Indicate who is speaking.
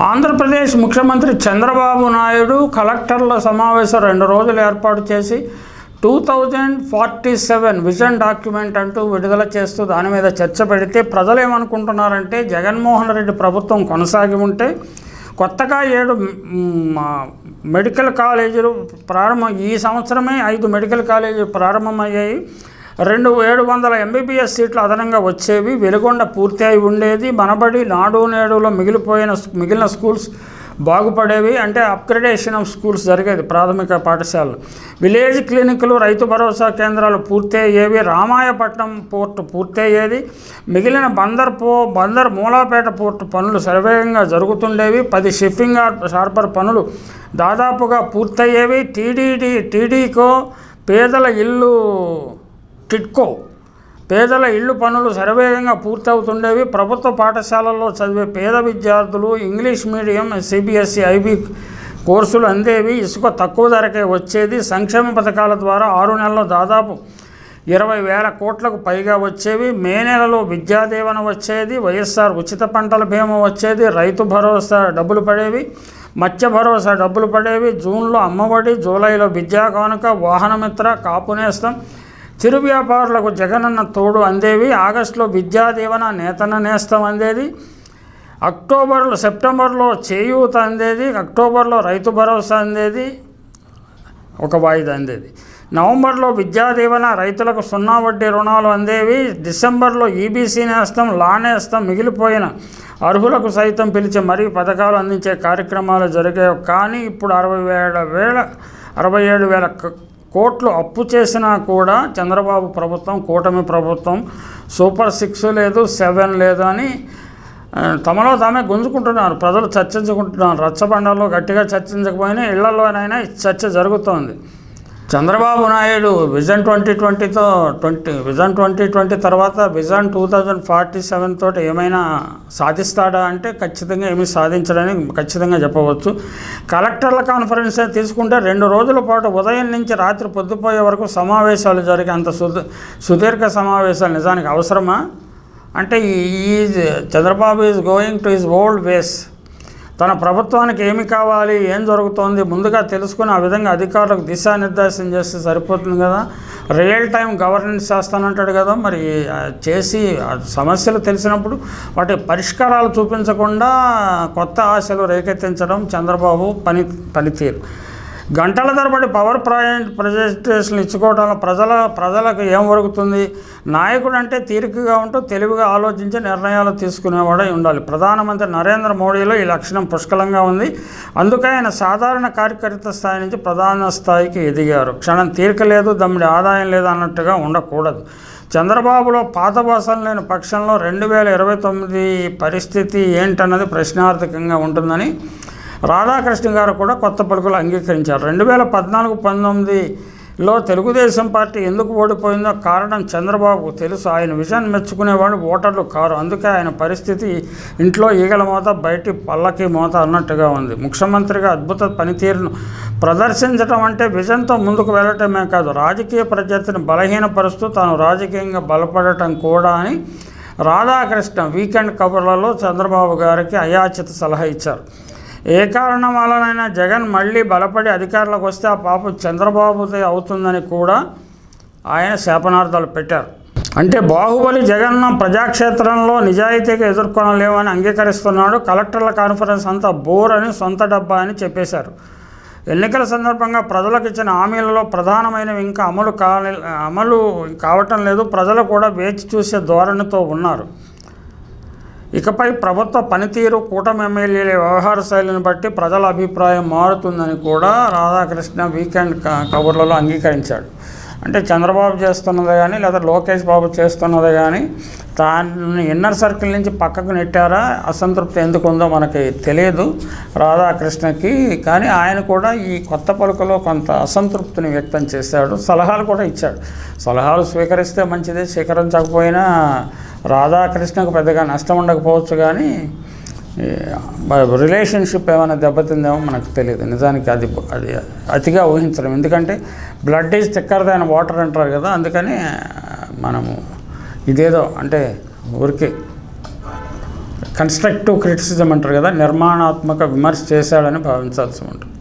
Speaker 1: ఆంధ్రప్రదేశ్ ముఖ్యమంత్రి చంద్రబాబు నాయుడు కలెక్టర్ల సమావేశం రెండు రోజులు ఏర్పాటు చేసి two thousand forty seven vision document అంటూ విడుదల చేస్తూ దాని మీద చర్చ పెడితే ప్రజలు ఏమనుకుంటున్నారంటే జగన్మోహన్ రెడ్డి ప్రభుత్వం కొనసాగి ఉంటే కొత్తగా ఏడు మెడికల్ కాలేజీలు ప్రారంభం ఈ సంవత్సరమే ఐదు మెడికల్ కాలేజీలు ప్రారంభమయ్యాయి. రెండు ఏడు వందల ఎంబీబీఎస్ సీట్లు అదనంగా వచ్చేవి. వెలుగొండ పూర్తి అయి ఉండేది. మనబడి నాడు నేడులో మిగిలిపోయిన మిగిలిన స్కూల్స్ బాగుపడేవి. అంటే అప్గ్రేడేషన్ ఆఫ్ స్కూల్స్ జరిగేది ప్రాథమిక పాఠశాలలు. విలేజ్ క్లినిక్లు రైతు భరోసా కేంద్రాలు పూర్తి అయ్యేవి రామాయపట్నం పోర్టు పూర్తయ్యేది. మిగిలిన బందర్ పో బందర్ మూలాపేట పోర్టు పనులు సర్వేగంగా జరుగుతుండేవి. పది షిప్పింగ్ హార్బర్ పనులు దాదాపుగా పూర్తయ్యేవి. టీడీడీ టీడీకో పేదల ఇల్లు టిట్కో పేదల ఇళ్ళు పనులు శరవేగంగా పూర్తవుతుండేవి. ప్రభుత్వ పాఠశాలల్లో చదివే పేద విద్యార్థులు ఇంగ్లీష్ మీడియం సిబిఎస్ఈ ఐబీ కోర్సులు అందేవి. ఇసుక తక్కువ ధరకే వచ్చేది. సంక్షేమ పథకాల ద్వారా ఆరు నెలల్లో దాదాపు ఇరవై వేల కోట్లకు పైగా వచ్చేవి. మే నెలలో విద్యాదీవన వచ్చేది. వైఎస్ఆర్ ఉచిత పంటల బీమా వచ్చేది. రైతు భరోసా డబ్బులు పడేవి. మత్స్య భరోసా డబ్బులు పడేవి. జూన్లో అమ్మఒడి జూలైలో విద్యా కానుక వాహనమిత్ర కాపునేస్తాం చిరు వ్యాపారులకు జగనన్న తోడు అందేవి. ఆగస్టులో విద్యా దీవెన నేతన నేస్తం అందేది. అక్టోబర్లో సెప్టెంబర్లో చేయూత అందేది. అక్టోబర్లో రైతు భరోసా అందేది. ఒక వాయిదా అందేది. నవంబర్లో విద్యా దీవెన రైతులకు సున్నా వడ్డీ రుణాలు అందేవి. డిసెంబర్లో ఈబీసీ నేస్తం లా నేస్తం మిగిలిపోయిన అర్హులకు సైతం పిలిచి మరీ పథకాలు అందించే కార్యక్రమాలు జరిగాయి కానీ ఇప్పుడు అరవై వేల వేల అరవై ఏడు వేల కోట్లు అప్పు చేసినా కూడా చంద్రబాబు ప్రభుత్వం కూటమి ప్రభుత్వం సూపర్ సిక్స్ లేదు సెవెన్ లేదు అని తమలో తామే గుంజుకుంటున్నారు. ప్రజలు చర్చించుకుంటున్నారు. రచ్చబండలో గట్టిగా చర్చించకపోయినా ఇళ్ళలోనైనా చర్చ జరుగుతోంది. చంద్రబాబు నాయుడు విజన్ ట్వంటీ ట్వంటీతో ట్వంటీ విజన్ ట్వంటీ ట్వంటీ తర్వాత vision two thousand forty seven తోటి ఏమైనా సాధిస్తాడా అంటే ఖచ్చితంగా ఏమీ సాధించడని ఖచ్చితంగా చెప్పవచ్చు. కలెక్టర్ల కాన్ఫరెన్స్ తీసుకుంటే రెండు రోజుల పాటు ఉదయం నుంచి రాత్రి పొద్దుపోయే వరకు సమావేశాలు జరిగే అంత సుదీర్ఘ సమావేశాలు నిజానికి అవసరమా? అంటే ఈ Chandrababu is going to his old ways తన ప్రభుత్వానికి ఏమి కావాలి ఏం జరుగుతోంది ముందుగా తెలుసుకుని ఆ విధంగా అధికారులకు దిశానిర్దేశం చేస్తే సరిపోతుంది కదా. రియల్ టైం గవర్నెన్స్ చేస్తానంటాడు కదా. మరి చేసి సమస్యలు తెలిసినప్పుడు వాటి పరిష్కారాలు చూపించకుండా కొత్త ఆశలు రేకెత్తించడం చంద్రబాబు పని పనితీరు. గంటల తరబడి పవర్ పాయింట్ ప్రజెంటేషన్లు ఇచ్చుకోవడంలో ప్రజల ప్రజలకు ఏం ఒరుగుతుంది? నాయకుడు అంటే తీరికగా ఉంటూ తెలివిగా ఆలోచించి నిర్ణయాలు తీసుకునేవాడై ఉండాలి. ప్రధానమంత్రి నరేంద్ర మోడీలో ఈ లక్షణం పుష్కలంగా ఉంది. అందుకే ఆయన సాధారణ కార్యకర్త స్థాయి నుంచి ప్రధాన స్థాయికి ఎదిగారు. క్షణం తీరిక లేదు దమ్మిడి ఆదాయం లేదు అన్నట్టుగా ఉండకూడదు. చంద్రబాబులో పాత భాషలు లేని పక్షంలో రెండు వేల ఇరవై తొమ్మిది పరిస్థితి ఏంటన్నది ప్రశ్నార్థకంగా ఉంటుందని రాధాకృష్ణ గారు కూడా కొత్త పలుకులు అంగీకరించారు. రెండు వేల పద్నాలుగు పంతొమ్మిదిలో తెలుగుదేశం పార్టీ ఎందుకు ఓడిపోయిందో కారణం చంద్రబాబు తెలుసు. ఆయన విజన్ మెచ్చుకునేవాడు ఓటర్లు కారు. అందుకే ఆయన పరిస్థితి ఇంట్లో ఈగల మోత బయటి పల్లకి మోత అన్నట్టుగా ఉంది. ముఖ్యమంత్రిగా అద్భుత పనితీరును ప్రదర్శించడం అంటే విజన్తో ముందుకు వెళ్ళటమే కాదు రాజకీయ ప్రత్యర్థిని బలహీనపరుస్తూ తాను రాజకీయంగా బలపడటం కూడా అని రాధాకృష్ణ వీకెండ్ కబుర్లలో చంద్రబాబు గారికి అయాచిత సలహా ఇచ్చారు. ఏ కారణం వలనైనా జగన్ మళ్ళీ బలపడి అధికారులకు వస్తే ఆ పాపం చంద్రబాబుతో అవుతుందని కూడా ఆయన శాపనార్థాలు పెట్టారు. అంటే బాహుబలి జగన్న ప్రజాక్షేత్రంలో నిజాయితీగా ఎదుర్కొనలేమని అంగీకరిస్తున్నాడు. కలెక్టర్ల కాన్ఫరెన్స్ అంతా బోర్ అని సొంత డబ్బా అని చెప్పేశారు. ఎన్నికల సందర్భంగా ప్రజలకు ఇచ్చిన హామీలలో ప్రధానమైనవి ఇంకా అమలు కాలే అమలు కావటం లేదు. ప్రజలు కూడా వేచి చూసే ధోరణితో ఉన్నారు. ఇకపై ప్రభుత్వ పనితీరు కూటమి ఎమ్మెల్యేల వ్యవహార శైలిని బట్టి ప్రజల అభిప్రాయం మారుతుందని కూడా రాధాకృష్ణ వీకెండ్ కబుర్లలో అంగీకరించాడు. అంటే చంద్రబాబు చేస్తున్నది కానీ లేదా లోకేష్ బాబు చేస్తున్నదే కానీ దాన్ని ఇన్నర్ సర్కిల్ నుంచి పక్కకు నెట్టారా? అసంతృప్తి ఎందుకు ఉందో మనకి తెలియదు రాధాకృష్ణకి. కానీ ఆయన కూడా ఈ కొత్త పలుకలో కొంత అసంతృప్తిని వ్యక్తం చేశాడు. సలహాలు కూడా ఇచ్చాడు. సలహాలు స్వీకరిస్తే మంచిదే స్వీకరించకపోయినా రాధాకృష్ణకు పెద్దగా నష్టం ఉండకపోవచ్చు కానీ రిలేషన్షిప్ ఏమైనా దెబ్బతిందేమో మనకు తెలియదు. నిజానికి అది అది అతిగా ఊహించడం ఎందుకంటే blood is thicker than water అంటారు కదా అందుకని మనము ఇదేదో అంటే ఊరికే కన్స్ట్రక్టివ్ క్రిటిసిజం అంటారు కదా నిర్మాణాత్మక విమర్శ చేశాడని భావించాల్సి ఉంటుంది.